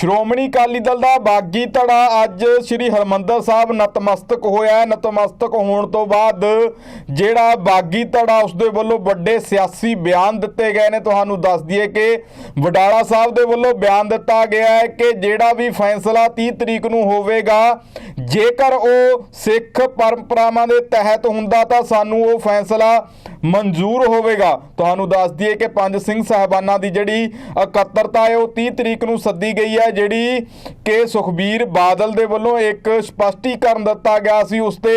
ਸ਼੍ਰੋਮਣੀ ਅਕਾਲੀ ਦਲ ਦਾ ਬਾਗੀ ਧੜਾ ਅੱਜ ਸ੍ਰੀ ਹਰਮੰਦਰ ਸਾਹਿਬ ਨਤਮਸਤਕ ਹੋਇਆ ਨਤਮਸਤਕ ਹੋਣ ਤੋਂ ਬਾਅਦ ਜਿਹੜਾ ਬਾਗੀ ਧੜਾ ਉਸ ਦੇ ਵੱਲੋਂ ਵੱਡੇ ਸਿਆਸੀ ਬਿਆਨ ਦਿੱਤੇ ਗਏ ਨੇ। ਤੁਹਾਨੂੰ ਦੱਸ ਦਈਏ ਕਿ ਵਡਾਲਾ ਸਾਹਿਬ ਦੇ ਵੱਲੋਂ ਬਿਆਨ ਦਿੱਤਾ ਗਿਆ ਹੈ ਕਿ ਜਿਹੜਾ ਵੀ ਫੈਸਲਾ 30 ਤਰੀਕ ਨੂੰ ਹੋਵੇਗਾ, ਜੇਕਰ ਉਹ ਸਿੱਖ ਪਰੰਪਰਾਵਾਂ ਦੇ ਤਹਿਤ ਹੁੰਦਾ ਤਾਂ ਸਾਨੂੰ ਉਹ ਫੈਸਲਾ ਮਨਜ਼ੂਰ ਹੋਵੇਗਾ। ਤੁਹਾਨੂੰ ਦੱਸ ਦਈਏ ਕਿ ਪੰਜ ਸਿੰਘ ਸਾਹਿਬਾਨਾਂ ਦੀ ਜਿਹੜੀ ਇਕੱਤਰਤਾ ਹੈ, ਉਹ 30 ਤਰੀਕ ਨੂੰ ਸੱਦੀ ਗਈ ਹੈ, ਜਿਹੜੀ ਕਿ ਸੁਖਬੀਰ ਬਾਦਲ ਦੇ ਵੱਲੋਂ ਇੱਕ ਸਪਸ਼ਟੀਕਰਨ ਦਿੱਤਾ ਗਿਆ ਸੀ। ਉਸ ਤੇ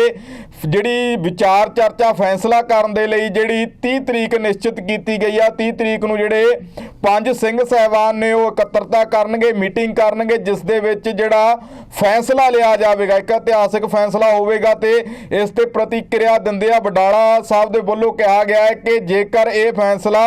ਜਿਹੜੀ ਵਿਚਾਰ ਚਰਚਾ ਫੈਸਲਾ ਕਰਨ ਦੇ ਲਈ ਜਿਹੜੀ 30 ਤਰੀਕ ਨਿਸ਼ਚਿਤ ਕੀਤੀ ਗਈ ਆ 30 ਤਰੀਕ ਨੂੰ ਜਿਹੜੇ ਪੰਜ ਸਿੰਘ ਸਾਹਿਬਾਨ ਨੇ ਉਹ ਇਕੱਤਰਤਾ ਕਰਨਗੇ, ਮੀਟਿੰਗ ਕਰਨਗੇ, ਜਿਸ ਦੇ ਵਿੱਚ ਜਿਹੜਾ ਫੈਸਲਾ ਲਿਆ ਜਾਵੇਗਾ, ਇੱਕ ਇਤਿਹਾਸਿਕ ਫੈਸਲਾ ਹੋਵੇਗਾ ਤੇ ਇਸ ਤੇ ਪ੍ਰਤੀਕਿਰਿਆ ਦਿੰਦੇ ਆ। ਵਡਾਲਾ ਸਾਹਿਬ ਦੇ ਵੱਲੋਂ ਕਿਹਾ ਗਿਆ ਹੈ ਕਿ ਜੇਕਰ ਇਹ ਫੈਸਲਾ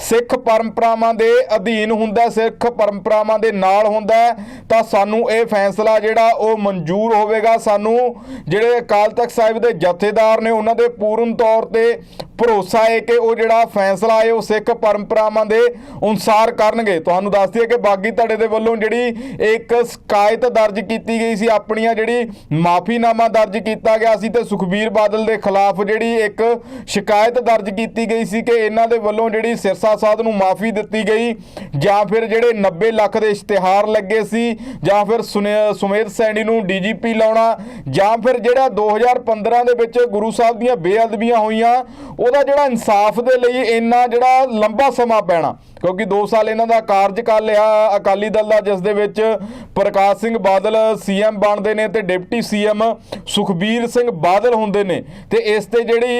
ਸਿੱਖ ਪਰੰਪਰਾਵਾਂ ਦੇ ਅਧੀਨ ਹੁੰਦਾ, ਸਿੱਖ ਪਰੰਪਰਾਵਾਂ ਦੇ ਨਾਲ ਹੁੰਦਾ ਤਾਂ ਸਾਨੂੰ ਇਹ ਫੈਸਲਾ ਜਿਹੜਾ ਉਹ ਮਨਜ਼ੂਰ ਹੋਵੇਗਾ। ਸਾਨੂੰ ਜਿਹੜੇ ਅਕਾਲ ਤਖਤ ਸਾਹਿਬ ਦੇ ਜਥੇਦਾਰ ਨੇ, ਉਹਨਾਂ ਦੇ ਪੂਰਨ ਤੌਰ ਤੇ ਭਰੋਸਾ ਹੈ ਕਿ ਉਹ ਜਿਹੜਾ ਫੈਸਲਾ ਹੈ ਉਹ ਸਿੱਖ ਪਰੰਪਰਾਵਾਂ ਦੇ ਅਨੁਸਾਰ ਕਰਨਗੇ। ਤੁਹਾਨੂੰ ਦੱਸ ਦਈਏ ਕਿ ਬਾਗੀ ਧੜੇ ਦੇ ਵੱਲੋਂ ਜਿਹੜੀ ਇੱਕ ਸ਼ਿਕਾਇਤ ਦਰਜ ਕੀਤੀ ਗਈ ਸੀ, ਆਪਣੀਆਂ ਜਿਹੜੀ ਮਾਫੀਨਾਮਾ ਦਰਜ ਕੀਤਾ ਗਿਆ ਸੀ ਤੇ ਸੁਖਬੀਰ ਬਾਦਲ ਦੇ ਖਿਲਾਫ ਜਿਹੜੀ ਇੱਕ ਸ਼ਿਕਾਇਤ ਦਰਜ ਕੀਤੀ ਗਈ ਸੀ ਕਿ ਇਹਨਾਂ ਦੇ ਵੱਲੋਂ ਜਿਹੜੀ ਸਿਰਸਾ ਸਾਧ ਨੂੰ ਮਾਫੀ ਦਿੱਤੀ ਗਈ ਜਾਂ ਫਿਰ ਜਿਹੜੇ 90 ਲੱਖ ਦੇ ਇਸ਼ਤਿਹਾਰ ਲੱਗੇ ਸੀ ਜਾਂ ਫਿਰ ਸੁਨੇ- ਸੁਮੇਧ ਸੈਣੀ ਨੂੰ ਡੀਜੀਪੀ ਲਾਉਣਾ ਜਾਂ ਫਿਰ ਜਿਹੜਾ 2015 ਦੇ ਵਿੱਚ ਗੁਰੂ ਸਾਹਿਬ ਦੀਆਂ ਬੇਅਦਬੀਆਂ ਹੋਈਆਂ ਉਹ ਉਹਦਾ ਜਿਹੜਾ ਇਨਸਾਫ ਦੇ ਲਈ ਇੰਨਾ ਜਿਹੜਾ ਲੰਬਾ ਸਮਾਂ ਪੈਣਾ, ਕਿਉਂਕਿ 2 ਸਾਲ ਇਹਨਾਂ ਦਾ ਕਾਰਜਕਾਲ ਲਿਆ ਅਕਾਲੀ ਦਲ ਦਾ, ਜਿਸ ਦੇ ਵਿੱਚ ਪ੍ਰਕਾਸ਼ ਸਿੰਘ ਬਾਦਲ ਸੀਐਮ ਬਣਦੇ ਨੇ ਤੇ ਡਿਪਟੀ ਸੀਐਮ ਸੁਖਬੀਰ ਸਿੰਘ ਬਾਦਲ ਹੁੰਦੇ ਨੇ। ਤੇ ਇਸ ਤੇ ਜਿਹੜੀ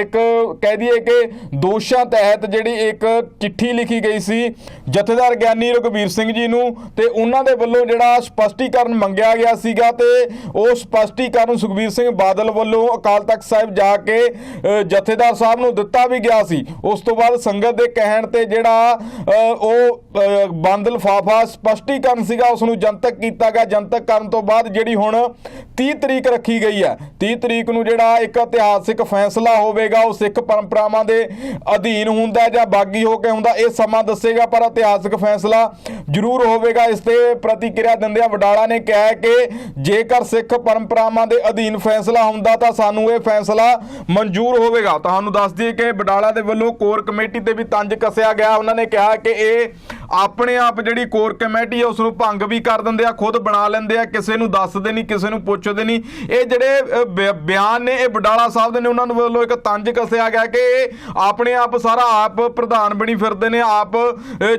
ਇੱਕ ਕਹਿ ਦਈਏ ਕਿ ਦੋਸ਼ਾਂ ਤਹਿਤ ਜਿਹੜੀ ਇੱਕ ਚਿੱਠੀ ਲਿਖੀ ਗਈ ਸੀ, ਜਥੇਦਾਰ ਗਿਆਨੀ ਰਘਬੀਰ ਸਿੰਘ ਜੀ ਨੂੰ, ਤੇ ਉਹਨਾਂ ਦੇ ਵੱਲੋਂ ਜਿਹੜਾ ਸਪਸ਼ਟੀਕਰਨ ਮੰਗਿਆ ਗਿਆ ਸੀਗਾ ਤੇ ਉਹ ਸਪਸ਼ਟੀਕਰਨ ਸੁਖਬੀਰ ਸਿੰਘ ਬਾਦਲ ਵੱਲੋਂ ਅਕਾਲ ਤਖਤ ਸਾਹਿਬ ਜਾ ਕੇ ਜਥੇ ਜਥੇਦਾਰ ਸਾਹਿਬ ਨੂੰ ਦਿੱਤਾ ਵੀ ਗਿਆ ਸੀ। ਉਸ ਤੋਂ ਬਾਅਦ ਸੰਗਤ ਦੇ ਕਹਿਣ ਤੇ ਜਿਹੜਾ ਉਹ ਬੰਦ ਲਿਫਾਫਾ ਸਪਸ਼ਟੀਕਰਨ ਸੀਗਾ, ਉਸ ਨੂੰ ਜਨਤਕ ਕੀਤਾ ਗਿਆ। ਜਨਤਕ ਕਰਨ ਤੋਂ ਬਾਅਦ ਜਿਹੜੀ ਹੁਣ 30 ਤਰੀਕ ਰੱਖੀ ਗਈ ਹੈ 30 ਤਰੀਕ ਨੂੰ ਜਿਹੜਾ ਇੱਕ ਇਤਿਹਾਸਿਕ ਫੈਸਲਾ ਹੋਵੇਗਾ, ਉਹ ਸਿੱਖ ਪਰੰਪਰਾਵਾਂ ਦੇ ਅਧੀਨ ਹੁੰਦਾ ਜਾਂ ਬਾਗੀ ਹੋ ਕੇ ਹੁੰਦਾ, ਇਹ ਸਮਾਂ ਦੱਸੇਗਾ, ਪਰ ਇਤਿਹਾਸਿਕ ਫੈਸਲਾ ਜ਼ਰੂਰ ਹੋਵੇਗਾ। ਇਸ ਤੇ ਪ੍ਰਤੀਕਿਰਿਆ ਦਿੰਦਿਆਂ ਵਡਾਲਾ ਨੇ ਕਿਹਾ ਕਿ ਜੇਕਰ ਸਿੱਖ ਪਰੰਪਰਾਵਾਂ ਦੇ ਅਧੀਨ ਫੈਸਲਾ ਹੁੰਦਾ ਤਾਂ ਸਾਨੂੰ ਇਹ ਫੈਸਲਾ ਮਨਜ਼ੂਰ ਹੋਵੇਗਾ। ਤੁਹਾਨੂੰ ਦੱਸ ਦਈਏ ਕਿ ਵਡਾਲਾ ਦੇ ਵੱਲੋਂ ਕੋਰ ਕਮੇਟੀ ਤੇ ਵੀ ਤੰਜ ਕੱਸਿਆ ਗਿਆ। ਉਹਨਾਂ ਨੇ ਕਿਹਾ ਕਿ ਇਹ ਆਪਣੇ ਆਪ ਜਿਹੜੀ ਕੋਰ ਕਮੇਟੀ ਹੈ ਉਸ ਨੂੰ ਭੰਗ ਵੀ ਕਰ ਦਿੰਦੇ ਆ ਖੁਦ ਬਣਾ ਲੈਂਦੇ ਆ ਕਿਸੇ ਨੂੰ ਦੱਸਦੇ ਨਹੀਂ ਕਿਸੇ ਨੂੰ ਪੁੱਛਦੇ ਨਹੀਂ। ਇਹ ਜਿਹੜੇ ਅ, ਬਿਆਨ ਨੇ ਇਹ ਵਡਾਲਾ ਸਾਹਿਬ ਦੇ ਨੇ ਉਹਨਾਂ ਨੂੰ ਵੱਲੋਂ ਇੱਕ ਤੰਜ ਕੱਸਿਆ ਗਿਆ ਕਿ ਇਹ ਆਪਣੇ ਆਪ ਸਾਰਾ ਆਪ ਪ੍ਰਧਾਨ ਬਣੀ ਫਿਰਦੇ ਨੇ ਆਪ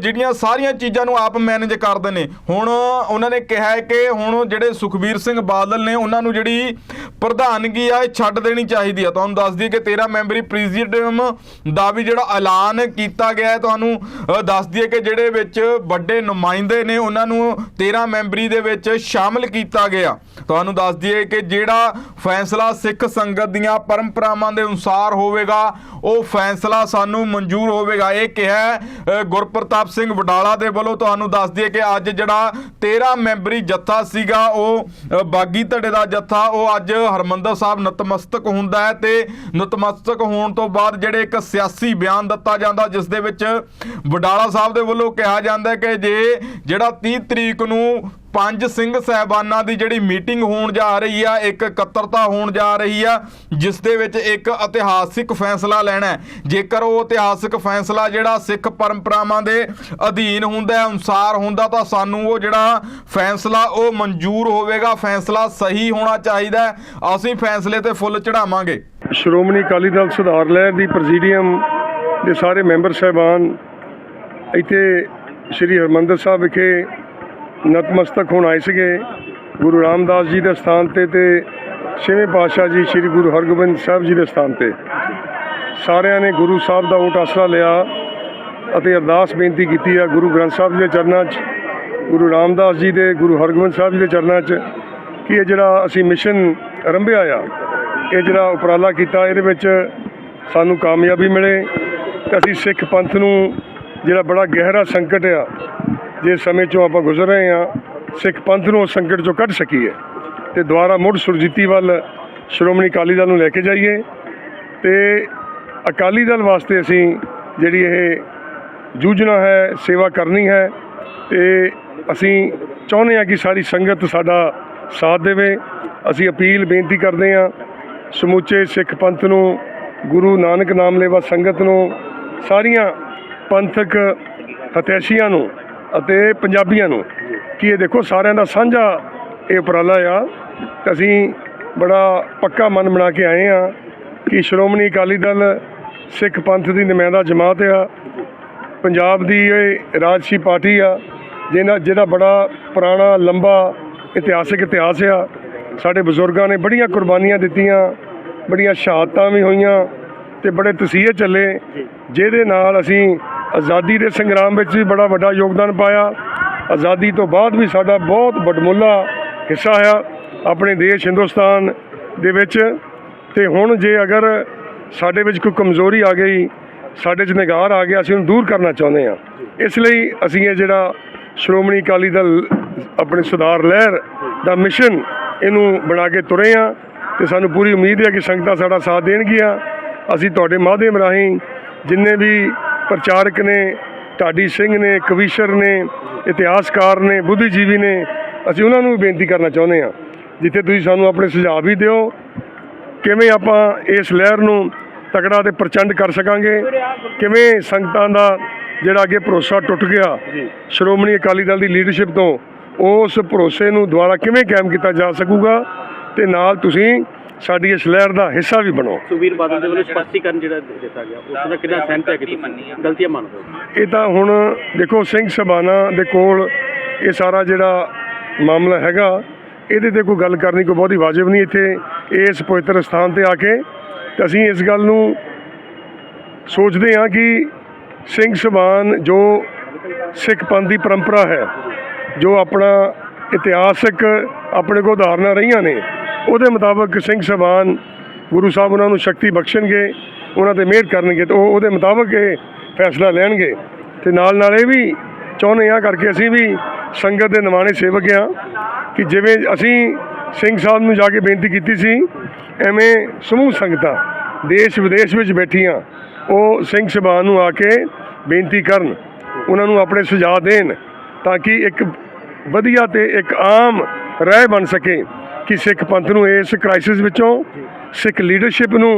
ਜਿਹੜੀਆਂ ਸਾਰੀਆਂ ਚੀਜ਼ਾਂ ਨੂੰ ਆਪ ਮੈਨੇਜ ਕਰਦੇ ਨੇ। ਹੁਣ ਉਹਨਾਂ ਨੇ ਕਿਹਾ ਹੈ ਕਿ ਹੁਣ ਜਿਹੜੇ ਸੁਖਬੀਰ ਸਿੰਘ ਬਾਦਲ ਨੇ ਉਹਨਾਂ ਨੂੰ ਜਿਹੜੀ ਪ੍ਰਧਾਨਗੀ ਆ ਇਹ ਛੱਡ ਦੇਣੀ ਚਾਹੀਦੀ ਆ। ਤੁਹਾਨੂੰ ਦੱਸ ਦਈਏ ਕਿ 13 ਮੈਂਬਰੀ ਪ੍ਰੀਜ਼ੀਡੀਅਮ ਦਾ ਵੀ ਜਿਹੜਾ ਐਲਾਨ ਕੀਤਾ ਗਿਆ ਹੈ ਤੁਹਾਨੂੰ ਅ, ਦੱਸ ਦਈਏ ਕਿ ਜਿਹੜੇ ਵਿੱਚ ਵੱਡੇ ਨੁਮਾਇੰਦੇ ਨੇ, ਉਹਨਾਂ ਨੂੰ 13 ਮੈਂਬਰੀ ਦੇ ਵਿੱਚ ਸ਼ਾਮਲ ਕੀਤਾ ਗਿਆ। ਤੁਹਾਨੂੰ ਦੱਸ ਦਈਏ ਕਿ ਜਿਹੜਾ ਫੈਸਲਾ ਸਿੱਖ ਸੰਗਤ ਦੀਆਂ ਪਰੰਪਰਾਵਾਂ ਦੇ ਅਨੁਸਾਰ ਹੋਵੇਗਾ, ਉਹ ਫੈਸਲਾ ਸਾਨੂੰ ਮਨਜ਼ੂਰ ਹੋਵੇਗਾ। ਇਹ ਕਿਹਾ ਗੁਰਪ੍ਰਤਾਪ ਸਿੰਘ ਵਡਾਲਾ ਦੇ ਵੱਲੋਂ ਤੁਹਾਨੂੰ ਦੱਸ ਦਈਏ ਕਿ ਅੱਜ ਜਿਹੜਾ 13 ਮੈਂਬਰੀ ਜੱਥਾ ਸੀਗਾ, ਉਹ ਬਾਗੀ ਧੜੇ ਦਾ ਜੱਥਾ, ਉਹ ਅੱਜ ਹਰਮੰਦਰ ਸਾਹਿਬ ਨਤਮਸਤਕ ਹੁੰਦਾ ਹੈ ਤੇ ਨਤਮਸਤਕ ਹੋਣ ਤੋਂ ਬਾਅਦ ਜਿਹੜੇ ਇੱਕ ਸਿਆਸੀ ਬਿਆਨ ਦਿੱਤਾ ਜਾਂਦਾ, ਜਿਸ ਦੇ ਵਿੱਚ ਵਡਾਲਾ ਸਾਹਿਬ ਦੇ ਵੱਲੋਂ ਕਿਹਾ ਜਾਂਦਾ ਕਿ ਜੇ ਜਿਹੜਾ 30 ਤਰੀਕ ਨੂੰ ਪੰਜ ਸਿੰਘ ਸਹਿਬਾਨਾਂ ਦੀ ਜਿਹੜੀ ਮੀਟਿੰਗ ਹੋਣ ਜਾ ਰਹੀ ਆ, ਇੱਕ ਇਕੱਤਰਤਾ ਹੋਣ ਜਾ ਰਹੀ ਆ, ਜਿਸ ਦੇ ਵਿੱਚ ਇੱਕ ਇਤਿਹਾਸਿਕ ਫੈਸਲਾ ਲੈਣਾ ਜੇਕਰ ਉਹ ਇਤਿਹਾਸਿਕ ਫੈਸਲਾ ਜਿਹੜਾ ਸਿੱਖ ਪਰੰਪਰਾਵਾਂ ਦੇ ਅਧੀਨ ਹੁੰਦਾ ਅਨੁਸਾਰ ਹੁੰਦਾ, ਤਾਂ ਸਾਨੂੰ ਉਹ ਜਿਹੜਾ ਫੈਸਲਾ ਉਹ ਮਨਜ਼ੂਰ ਹੋਵੇਗਾ। ਫੈਸਲਾ ਸਹੀ ਹੋਣਾ ਚਾਹੀਦਾ ਅਸੀਂ ਫੈਸਲੇ ਤੇ ਫੁੱਲ ਚੜਾਵਾਂਗੇ ਸ਼੍ਰੋਮਣੀ ਅਕਾਲੀ ਦਲ ਸੁਧਾਰ ਲਹਿਰ ਦੀ ਪ੍ਰੈਜ਼ੀਡੀਅਮ ਦੇ ਸਾਰੇ ਮੈਂਬਰ ਸਾਹਿਬਾਨ ਇੱਥੇ ਸ੍ਰੀ ਹਰਮੰਦਰ ਸਾਹਿਬ ਵਿਖੇ ਨਤਮਸਤਕ ਹੋਣ ਆਏ ਸੀਗੇ। ਗੁਰੂ ਰਾਮਦਾਸ ਜੀ ਦੇ ਸਥਾਨ ਤੇ ਤੇ ਛੇਵੇਂ ਪਾਤਸ਼ਾਹ ਜੀ ਸ੍ਰੀ ਗੁਰੂ ਹਰਗੋਬਿੰਦ ਸਾਹਿਬ ਜੀ ਦੇ ਸਥਾਨ ਤੇ। ਸਾਰਿਆਂ ਨੇ ਗੁਰੂ ਸਾਹਿਬ ਦਾ ਓਟ ਆਸਰਾ ਲਿਆ ਅਤੇ ਅਰਦਾਸ ਬੇਨਤੀ ਕੀਤੀ ਆ ਗੁਰੂ ਗ੍ਰੰਥ ਸਾਹਿਬ ਜੀ ਦੇ ਚਰਨਾਂ 'ਚ, ਗੁਰੂ ਰਾਮਦਾਸ ਜੀ ਦੇ, ਗੁਰੂ ਹਰਗੋਬਿੰਦ ਸਾਹਿਬ ਜੀ ਦੇ ਚਰਨਾਂ 'ਚ ਕਿ ਇਹ ਜਿਹੜਾ ਅਸੀਂ ਮਿਸ਼ਨ ਆਰੰਭਿਆ ਆ, ਇਹ ਜਿਹੜਾ ਉਪਰਾਲਾ ਕੀਤਾ, ਇਹਦੇ ਵਿੱਚ ਸਾਨੂੰ ਕਾਮਯਾਬੀ ਮਿਲੇ ਤੇ ਅਸੀਂ ਸਿੱਖ ਪੰਥ ਨੂੰ ਜਿਹੜਾ ਬੜਾ ਗਹਿਰਾ ਸੰਕਟ ਆ, ਜਿਸ ਸਮੇਂ ਚੋਂ ਆਪਾਂ ਗੁਜ਼ਰ ਰਹੇ ਆ ਸਿੱਖ ਪੰਥ ਨੂੰ ਉਸ ਸੰਕਟ ਚੋਂ ਕੱਢ ਸਕੀਏ। ਤੇ ਦੁਬਾਰਾ ਮੁੜ ਸੁਰਜੀਤੀ ਵੱਲ ਸ਼੍ਰੋਮਣੀ ਅਕਾਲੀ ਦਲ ਨੂੰ ਲੈ ਕੇ ਜਾਈਏ। ਤੇ ਅਕਾਲੀ ਦਲ ਵਾਸਤੇ ਅਸੀਂ ਜਿਹੜੀ ਇਹ ਜੂਝਣਾ ਹੈ, ਸੇਵਾ ਕਰਨੀ ਹੈ, ਤੇ ਅਸੀਂ ਚਾਹੁੰਦੇ ਹਾਂ ਕਿ ਸਾਰੀ ਸੰਗਤ ਸਾਡਾ ਸਾਥ ਦੇਵੇ। ਅਸੀਂ ਅਪੀਲ ਬੇਨਤੀ ਕਰਦੇ ਹਾਂ, ਸਮੁੱਚੇ ਸਿੱਖ ਪੰਥ ਨੂੰ, ਗੁਰੂ ਨਾਨਕ ਨਾਮ ਲੇਵਾ ਸੰਗਤ ਨੂੰ, ਸਾਰੀਆਂ ਪੰਥਕ ਹਤੈਸ਼ੀਆਂ ਨੂੰ ਅਤੇ ਪੰਜਾਬੀਆਂ ਨੂੰ ਕਿ ਇਹ ਦੇਖੋ ਸਾਰਿਆਂ ਦਾ ਸਾਂਝਾ ਇਹ ਉਪਰਾਲਾ ਆ। ਅਸੀਂ ਬੜਾ ਪੱਕਾ ਮਨ ਬਣਾ ਕੇ ਆਏ ਆ ਕਿ ਸ਼੍ਰੋਮਣੀ ਅਕਾਲੀ ਦਲ ਸਿੱਖ ਪੰਥ ਦੀ ਨੁਮਾਇੰਦਾ ਜਮਾਤ ਆ। ਪੰਜਾਬ ਦੀ ਇਹ ਰਾਜਸੀ ਪਾਰਟੀ ਆ, ਜਿਹਨਾਂ ਜਿਹਦਾ ਬੜਾ ਪੁਰਾਣਾ, ਲੰਬਾ ਇਤਿਹਾਸਿਕ ਇਤਿਹਾਸ ਆ। ਸਾਡੇ ਬਜ਼ੁਰਗਾਂ ਨੇ ਬੜੀਆਂ ਕੁਰਬਾਨੀਆਂ ਦਿੱਤੀਆਂ, ਬੜੀਆਂ ਸ਼ਹਾਦਤਾਂ ਵੀ ਹੋਈਆਂ ਤੇ ਬੜੇ ਤਸੀਹੇ ਚੱਲੇ, ਜਿਹਦੇ ਨਾਲ ਅਸੀਂ ਆਜ਼ਾਦੀ ਦੇ ਸੰਗਰਾਮ ਵਿੱਚ ਵੀ ਬੜਾ ਵੱਡਾ ਯੋਗਦਾਨ ਪਾਇਆ। ਆਜ਼ਾਦੀ ਤੋਂ ਬਾਅਦ ਵੀ ਸਾਡਾ ਬਹੁਤ ਵੱਡਮੁੱਲਾ ਹਿੱਸਾ ਆ ਆਪਣੇ ਦੇਸ਼ ਹਿੰਦੁਸਤਾਨ ਦੇ ਵਿੱਚ। ਤੇ ਹੁਣ ਜੇ ਅਗਰ ਸਾਡੇ ਵਿੱਚ ਕੋਈ ਕਮਜ਼ੋਰੀ ਆ ਗਈ, ਸਾਡੇ 'ਚ ਨਿਗਾਰ ਆ ਗਿਆ, ਅਸੀਂ ਉਹਨੂੰ ਦੂਰ ਕਰਨਾ ਚਾਹੁੰਦੇ ਹਾਂ। ਇਸ ਲਈ ਅਸੀਂ ਇਹ ਜਿਹੜਾ ਸ਼੍ਰੋਮਣੀ ਅਕਾਲੀ ਦਲ ਆਪਣੇ ਸੁਧਾਰ ਲਹਿਰ ਦਾ ਮਿਸ਼ਨ ਇਹਨੂੰ ਬਣਾ ਕੇ ਤੁਰੇ ਹਾਂ ਤੇ ਸਾਨੂੰ ਪੂਰੀ ਉਮੀਦ ਹੈ ਕਿ ਸੰਗਤਾਂ ਸਾਡਾ ਸਾਥ ਦੇਣਗੀਆਂ। ਅਸੀਂ ਤੁਹਾਡੇ ਮਾਧਿਅਮ ਰਾਹੀਂ ਜਿੰਨੇ ਵੀ ਪ੍ਰਚਾਰਕ ਨੇ ਢਾਡੀ ਸਿੰਘ ਨੇ ਕਵੀਸ਼ਰ ਨੇ ਇਤਿਹਾਸਕਾਰ ਨੇ ਬੁੱਧੀਜੀਵੀ ਨੇ ਅਸੀਂ ਉਹਨਾਂ ਨੂੰ ਵੀ ਬੇਨਤੀ ਕਰਨਾ ਚਾਹੁੰਦੇ ਹਾਂ। ਜਿੱਥੇ ਤੁਸੀਂ ਸਾਨੂੰ ਆਪਣੇ ਸੁਝਾਅ ਵੀ ਦਿਓ ਕਿਵੇਂ ਆਪਾਂ ਇਸ ਲਹਿਰ ਨੂੰ ਤਕੜਾ ਤੇ ਪ੍ਰਚੰਡ ਕਰ ਸਕਾਂਗੇ ਕਿਵੇਂ ਸੰਗਤਾਂ ਦਾ ਜਿਹੜਾ ਅੱਗੇ ਭਰੋਸਾ ਟੁੱਟ ਗਿਆ ਸ਼੍ਰੋਮਣੀ ਅਕਾਲੀ ਦਲ ਦੀ ਲੀਡਰਸ਼ਿਪ ਤੋਂ ਉਸ ਭਰੋਸੇ ਨੂੰ ਦੁਬਾਰਾ ਕਿਵੇਂ ਕਾਇਮ ਕੀਤਾ ਜਾ ਸਕੂਗਾ ਤੇ ਨਾਲ ਤੁਸੀਂ ਸਾਡੀ ਇਸ ਲਹਿਰ ਦਾ ਹਿੱਸਾ ਵੀ ਬਣੋ। ਸੁਖਬੀਰ ਬਾਦਲ ਦੇ ਵੱਲੋਂ ਸਪਸ਼ਟੀਕਰਨ ਜਿਹੜਾ ਦਿੱਤਾ ਗਿਆ ਉਸ ਦਾ ਕਿੰਨਾ ਸਹਿਮਤ ਹੈ ਕਿ ਤੁਸੀਂ ਗਲਤੀਆਂ ਮੰਨਦੇ ਹੋ? ਇਹ ਤਾਂ ਹੁਣ ਦੇਖੋ ਸਿੰਘ ਸਭਾਨਾ ਦੇ ਕੋਲ ਇਹ ਸਾਰਾ ਜਿਹੜਾ ਮਾਮਲਾ ਹੈਗਾ ਇਹਦੇ ਤੇ ਕੋਈ ਗੱਲ ਕਰਨੀ ਕੋਈ ਬਹੁਤੀ ਵਾਜਬ ਨਹੀਂ ਇੱਥੇ ਇਸ ਪਵਿੱਤਰ ਸਥਾਨ ਤੇ ਆ ਕੇ। ਤੇ ਅਸੀਂ ਇਸ ਗੱਲ ਨੂੰ ਸੋਚਦੇ ਹਾਂ ਕਿ ਸਿੰਘ ਸਭਾਨ ਜੋ ਸਿੱਖ ਪੰਥ ਦੀ ਪਰੰਪਰਾ ਹੈ ਜੋ ਆਪਣਾ ਇਤਿਹਾਸਕ ਆਪਣੇ ਕੋਲ ਉਦਾਹਰਨਾਂ ਰਹੀਆਂ ਨੇ ਉਹਦੇ ਮੁਤਾਬਕ ਸਿੰਘ ਸਭਾਨ ਗੁਰੂ ਸਾਹਿਬ ਉਹਨਾਂ ਨੂੰ ਸ਼ਕਤੀ ਬਖਸ਼ਣਗੇ, ਉਹਨਾਂ ਤੇ ਮਿਹਰ ਕਰਨਗੇ ਤੇ ਉਹ ਉਹਦੇ ਮੁਤਾਬਕ ਇਹ ਫੈਸਲਾ ਲੈਣਗੇ। ਤੇ ਨਾਲ ਨਾਲ ਇਹ ਵੀ ਚਾਹੁੰਦੇ ਆ ਕਰਕੇ ਅਸੀਂ ਵੀ ਸੰਗਤ ਦੇ ਨਿਮਾਣੇ ਸੇਵਕ ਆ ਕਿ ਜਿਵੇਂ ਅਸੀਂ ਸਿੰਘ ਸਾਹਿਬ ਨੂੰ ਜਾ ਕੇ ਬੇਨਤੀ ਕੀਤੀ ਸੀ, ਐਵੇਂ ਸਮੂਹ ਸੰਗਤਾਂ ਦੇਸ਼ ਵਿਦੇਸ਼ ਵਿੱਚ ਬੈਠੀਆਂ, ਉਹ ਸਿੰਘ ਸਭਾ ਨੂੰ ਆ ਕੇ ਬੇਨਤੀ ਕਰਨ, ਉਹਨਾਂ ਨੂੰ ਆਪਣੇ ਸੁਝਾਅ ਦੇਣ ਤਾਂ ਕਿ ਇੱਕ ਵਧੀਆ ਤੇ ਇੱਕ ਆਮ ਰਾਹ ਬਣ ਸਕੇ। ਕਿ ਸਿੱਖ ਪੰਥ ਨੂੰ ਇਸ ਕ੍ਰਾਈਸਿਸ ਵਿੱਚੋਂ, ਸਿੱਖ ਲੀਡਰਸ਼ਿਪ ਨੂੰ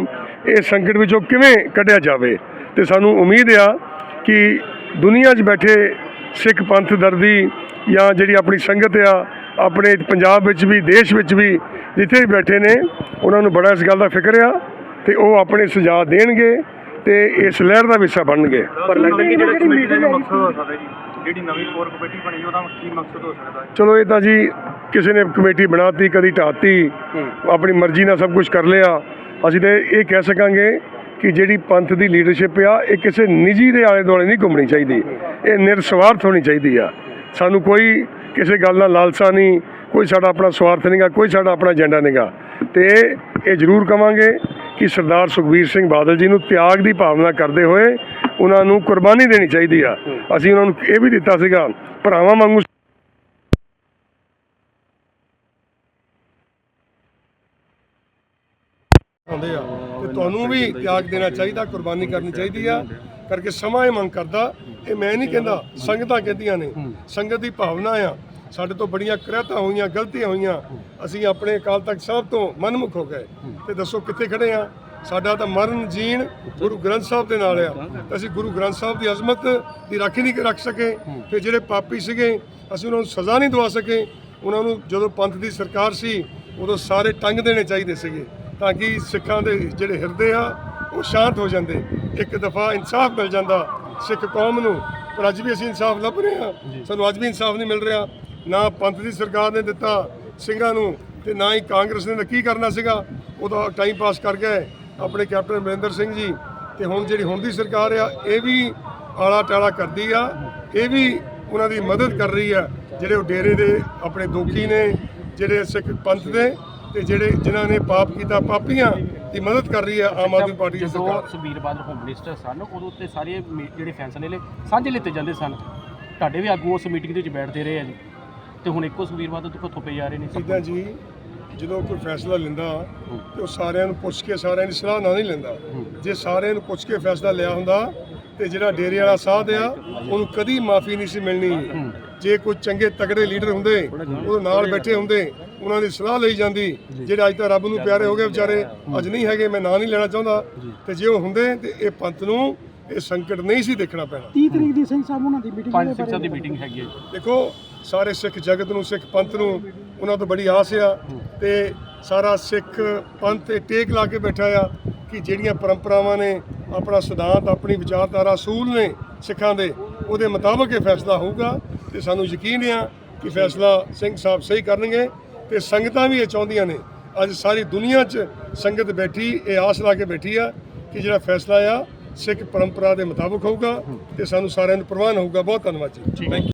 ਇਸ ਸੰਕਟ ਵਿੱਚੋਂ ਕਿਵੇਂ ਕੱਢਿਆ ਜਾਵੇ? ਤੇ ਸਾਨੂੰ ਉਮੀਦ ਆ ਕਿ ਦੁਨੀਆ 'ਚ ਬੈਠੇ ਸਿੱਖ ਪੰਥ ਦਰਦੀ ਜਾਂ ਜਿਹੜੀ ਆਪਣੀ ਸੰਗਤ ਆ, ਆਪਣੇ ਪੰਜਾਬ ਵਿੱਚ ਵੀ, ਦੇਸ਼ ਵਿੱਚ ਵੀ ਜਿੱਥੇ ਵੀ ਬੈਠੇ ਨੇ, ਉਹਨਾਂ ਨੂੰ ਬੜਾ ਇਸ ਗੱਲ ਦਾ ਫਿਕਰ ਆ ਤੇ ਉਹ ਆਪਣੇ ਸੁਝਾਅ ਦੇਣਗੇ। ਤੇ ਇਸ ਲਹਿਰ ਦਾ ਵੀ ਹਿੱਸਾ ਬਣਨਗੇ ਪਰ ਲੱਗਦਾ ਕਿ ਜਿਹੜਾ ਕਮੇਟੀ ਦਾ ਮਕਸਦ ਹੋ ਸਕਦਾ ਜੀ? ਜਿਹੜੀ ਨਵੀਂ ਕੋਰ ਕਮੇਟੀ ਬਣੀ ਉਹਦਾ ਕੀ ਮਕਸਦ ਹੋ ਸਕਦਾ ਚਲੋ ਇਹ ਤਾਂ ਜੀ ਕਿਸੇ ਨੇ ਕਮੇਟੀ ਬਣਾਤੀ ਕਦੀ ਢਾਤੀ ਆਪਣੀ ਮਰਜ਼ੀ ਨਾਲ ਸਭ ਕੁਝ ਕਰ ਲਿਆ। ਅਸੀਂ ਤੇ ਇਹ ਕਹਿ ਸਕਾਂਗੇ ਕਿ ਜਿਹੜੀ ਪੰਥ ਦੀ ਲੀਡਰਸ਼ਿਪ ਆ ਇਹ ਕਿਸੇ ਨਿੱਜੀ ਦੇ ਆਲੇ ਦੁਆਲੇ ਨਹੀਂ ਘੁੰਮਣੀ ਚਾਹੀਦੀ। ਇਹ ਨਿਰਸਵਾਰਥ ਹੋਣੀ ਚਾਹੀਦੀ ਆ। ਸਾਨੂੰ ਕੋਈ ਕਿਸੇ ਗੱਲ ਨਾਲ ਲਾਲਸਾ ਨਹੀਂ ਕੋਈ ਸਾਡਾ ਆਪਣਾ ਸਵਾਰਥ ਨਹੀਂਗਾ ਕੋਈ ਸਾਡਾ ਆਪਣਾ ਏਜੰਡਾ ਨਹੀਂਗਾ। ਤੇ ਇਹ ਜ਼ਰੂਰ ਕਵਾਂਗੇ ਕਿ ਸਰਦਾਰ ਸੁਖਬੀਰ ਸਿੰਘ ਬਾਦਲ ਜੀ ਨੂੰ ਤਿਆਗ ਦੀ ਭਾਵਨਾ ਕਰਦੇ ਹੋਏ ਉਹਨਾਂ ਨੂੰ ਕੁਰਬਾਨੀ ਦੇਣੀ ਚਾਹੀਦੀ ਆ। ਅਸੀਂ ਉਹਨਾਂ ਨੂੰ ਇਹ ਵੀ ਦਿੱਤਾ ਸੀਗਾ, ਭਰਾਵਾਂ ਵਾਂਗੂ ਆਉਂਦੇ ਆ। ਤੇ ਤੁਹਾਨੂੰ ਵੀ ਤਿਆਗ ਦੇਣਾ ਚਾਹੀਦਾ, ਕੁਰਬਾਨੀ ਕਰਨੀ ਚਾਹੀਦੀ ਆ। ਕਰਕੇ ਸਮਾਂ ਇਹ ਮੰਗ ਕਰਦਾ, ਇਹ ਮੈਂ ਨਹੀਂ ਕਹਿੰਦਾ, ਸੰਗਤਾਂ ਕਹਿੰਦੀਆਂ ਨੇ, ਸੰਗਤ ਦੀ ਭਾਵਨਾ ਆ। ਸਾਡੇ ਤੋਂ ਬੜੀਆਂ ਕ੍ਰਿਆਤਾਂ ਹੋਈਆਂ ਗਲਤੀਆਂ ਹੋਈਆਂ। ਅਸੀਂ ਆਪਣੇ ਅਕਾਲ ਤਖਤ ਸਾਹਿਬ ਤੋਂ ਮਨਮੁਖ ਹੋ ਗਏ। ਤੇ ਦੱਸੋ ਕਿੱਥੇ ਖੜੇ ਆ? ਸਾਡਾ ਤਾਂ ਮਰਨ ਜੀਣ ਗੁਰੂ ਗ੍ਰੰਥ ਸਾਹਿਬ ਦੇ ਨਾਲ ਆ। ਅਸੀਂ ਗੁਰੂ ਗ੍ਰੰਥ ਸਾਹਿਬ ਦੀ ਅਜ਼ਮਤ ਦੀ ਰਾਖੀ ਨਹੀਂ ਰੱਖ ਸਕੇ। ਤੇ ਜਿਹੜੇ ਪਾਪੀ ਸੀਗੇ ਅਸੀਂ ਉਹਨਾਂ ਨੂੰ ਸਜ਼ਾ ਨਹੀਂ ਦਵਾ ਸਕੇ। ਉਹਨਾਂ ਨੂੰ ਜਦੋਂ ਪੰਥ ਦੀ ਸਰਕਾਰ ਸੀ ਉਦੋਂ ਸਾਰੇ ਟੰਗ ਦੇਣੇ ਚਾਹੀਦੇ ਸੀਗੇ। ਤਾਂ ਕਿ ਸਿੱਖਾਂ ਦੇ ਜਿਹੜੇ ਹਿਰਦੇ ਆ ਉਹ ਸ਼ਾਂਤ ਹੋ ਜਾਂਦੇ। ਇੱਕ ਦਫਾ ਇਨਸਾਫ ਮਿਲ ਜਾਂਦਾ ਸਿੱਖ ਕੌਮ ਨੂੰ। ਪਰ ਅੱਜ ਵੀ ਅਸੀਂ ਇਨਸਾਫ ਲੱਭ ਰਹੇ ਹਾਂ ਸਾਨੂੰ ਅੱਜ ਵੀ ਇਨਸਾਫ ਨਹੀਂ ਮਿਲ ਰਿਹਾ। ਨਾ ਪੰਥ ਦੀ ਸਰਕਾਰ ਨੇ ਦਿੱਤਾ ਸਿੰਘਾਂ ਨੂੰ ਤੇ ਨਾ ਹੀ ਕਾਂਗਰਸ ਨੇ। ਕੀ ਕਰਨਾ ਸੀਗਾ? ਉਹਦਾ ਟਾਈਮ ਪਾਸ ਕਰ ਗਏ ਆਪਣੇ ਕੈਪਟਨ ਅਮਰਿੰਦਰ ਸਿੰਘ ਜੀ ਤੇ ਹੁਣ ਜਿਹੜੀ ਹੁਣ ਦੀ ਸਰਕਾਰ ਆ ਇਹ ਵੀ ਆਲਾ ਟਾਲਾ ਕਰਦੀ ਆ ਇਹ ਵੀ ਉਹਨਾਂ ਦੀ ਮਦਦ ਕਰ ਰਹੀ ਆ ਜਿਹੜੇ ਉਹ ਡੇਰੇ ਦੇ ਆਪਣੇ ਦੋਖੀ ਨੇ ਜਿਹੜੇ ਸਿੱਖ ਪੰਥ ਦੇ ਤੇ ਜਿਹੜੇ ਜਿਨ੍ਹਾਂ ਨੇ ਪਾਪ ਕੀਤਾ ਪਾਪੀਆਂ ਦੀ ਮਦਦ ਕਰ ਰਹੀ ਆ ਆਮ ਆਦਮੀ ਪਾਰਟੀ ਦੀ ਜਦੋਂ ਸਰਕਾਰ। ਸੁਖਬੀਰ ਬਾਦਲ ਹੋਮ ਮਿਨਿਸਟਰ ਸਨ ਉਦੋਂ ਉੱਤੇ ਸਾਰੇ ਜਿਹੜੇ ਫੈਸਲੇ ਸਾਂਝੇ ਲਿੱਤੇ ਜਾਂਦੇ ਸਨ। ਤੁਹਾਡੇ ਵੀ ਆਗੂ ਉਸ ਮੀਟਿੰਗ ਦੇ ਵਿੱਚ ਬੈਠਦੇ ਰਹੇ ਆ ਜੀ। ਤੇ ਹੁਣ ਇੱਕੋ ਬਾਦਲ ਤੋਂ ਥੋਪੇ ਜਾ ਰਹੇ ਨੇ ਜਿੱਦਾਂ ਜੀ ਜਦੋਂ ਕੋਈ ਫੈਸਲਾ ਲੈਂਦਾ ਤੇ ਉਹ ਸਾਰਿਆਂ ਨੂੰ ਪੁੱਛ ਕੇ ਸਾਰਿਆਂ ਦੀ ਸਲਾਹ ਨਾਲ ਨਹੀਂ ਲੈਂਦਾ। ਜੇ ਸਾਰਿਆਂ ਨੂੰ ਪੁੱਛ ਕੇ ਫੈਸਲਾ ਲਿਆ ਹੁੰਦਾ ਤੇ ਜਿਹੜਾ ਡੇਰੇ ਵਾਲਾ ਸਾਧ ਆ ਉਹਨੂੰ ਕਦੀ ਮਾਫੀ ਨਹੀਂ ਸੀ ਮਿਲਣੀ। ਜੇ ਕੋਈ ਚੰਗੇ ਤਗੜੇ ਲੀਡਰ ਹੁੰਦੇ ਉਹ ਨਾਲ ਬੈਠੇ ਹੁੰਦੇ ਉਹਨਾਂ ਦੀ ਸਲਾਹ ਲਈ ਜਾਂਦੀ। ਜਿਹੜੇ ਅੱਜ ਤਾਂ ਰੱਬ ਨੂੰ ਪਿਆਰੇ ਹੋ ਗਏ ਵਿਚਾਰੇ ਅੱਜ ਨਹੀਂ ਹੈਗੇ ਮੈਂ ਨਾਂ ਨਹੀਂ ਲੈਣਾ ਚਾਹੁੰਦਾ। ਤੇ ਜੇ ਉਹ ਹੁੰਦੇ ਤੇ ਇਹ ਪੰਥ ਨੂੰ ਇਹ ਸੰਕਟ ਨਹੀਂ ਸੀ ਦੇਖਣਾ ਪੈਣਾ। 30 ਤਰੀਕ ਦੀ ਸਿੰਘ ਸਾਹਿਬ ਉਹਨਾਂ ਦੀ ਮੀਟਿੰਗ ਪੰਜ ਸਿੱਖਾਂ ਦੀ ਮੀਟਿੰਗ ਹੈਗੀ ਹੈ ਦੇਖੋ ਸਾਰੇ ਸਿੱਖ ਜਗਤ ਨੂੰ, ਸਿੱਖ ਪੰਥ ਨੂੰ ਉਹਨਾਂ ਤੋਂ ਬੜੀ ਆਸ ਆ ਤੇ ਸਾਰਾ ਸਿੱਖ ਪੰਥ ਇਹ ਟੇਕ ਲਾ ਕੇ ਬੈਠਾ ਆ ਕਿ ਜਿਹੜੀਆਂ ਪਰੰਪਰਾਵਾਂ ਨੇ, ਆਪਣਾ ਸਿਧਾਂਤ, ਆਪਣੀ ਵਿਚਾਰਧਾਰਾ ਅਸੂਲ ਨੇ ਸਿੱਖਾਂ ਦੇ, ਉਹਦੇ ਮੁਤਾਬਕ ਇਹ ਫੈਸਲਾ ਹੋਊਗਾ ਤੇ ਸਾਨੂੰ ਯਕੀਨ ਆ ਕਿ ਫੈਸਲਾ ਸਿੰਘ ਸਾਹਿਬ ਸਹੀ ਕਰਨਗੇ ਤੇ ਸੰਗਤਾਂ ਵੀ ਇਹ ਚਾਹੁੰਦੀਆਂ ਨੇ। ਅੱਜ ਸਾਰੀ ਦੁਨੀਆ 'ਚ ਸੰਗਤ ਬੈਠੀ, ਇਹ ਆਸ ਲਾ ਕੇ ਬੈਠੀ ਆ ਕਿ ਜਿਹੜਾ ਫੈਸਲਾ ਆ ਸਿੱਖ ਪਰੰਪਰਾ ਦੇ ਮੁਤਾਬਕ ਹੋਊਗਾ ਤੇ ਸਾਨੂੰ ਸਾਰਿਆਂ ਨੂੰ ਪ੍ਰਵਾਨ ਹੋਊਗਾ। ਬਹੁਤ ਧੰਨਵਾਦ ਜੀ। Thank you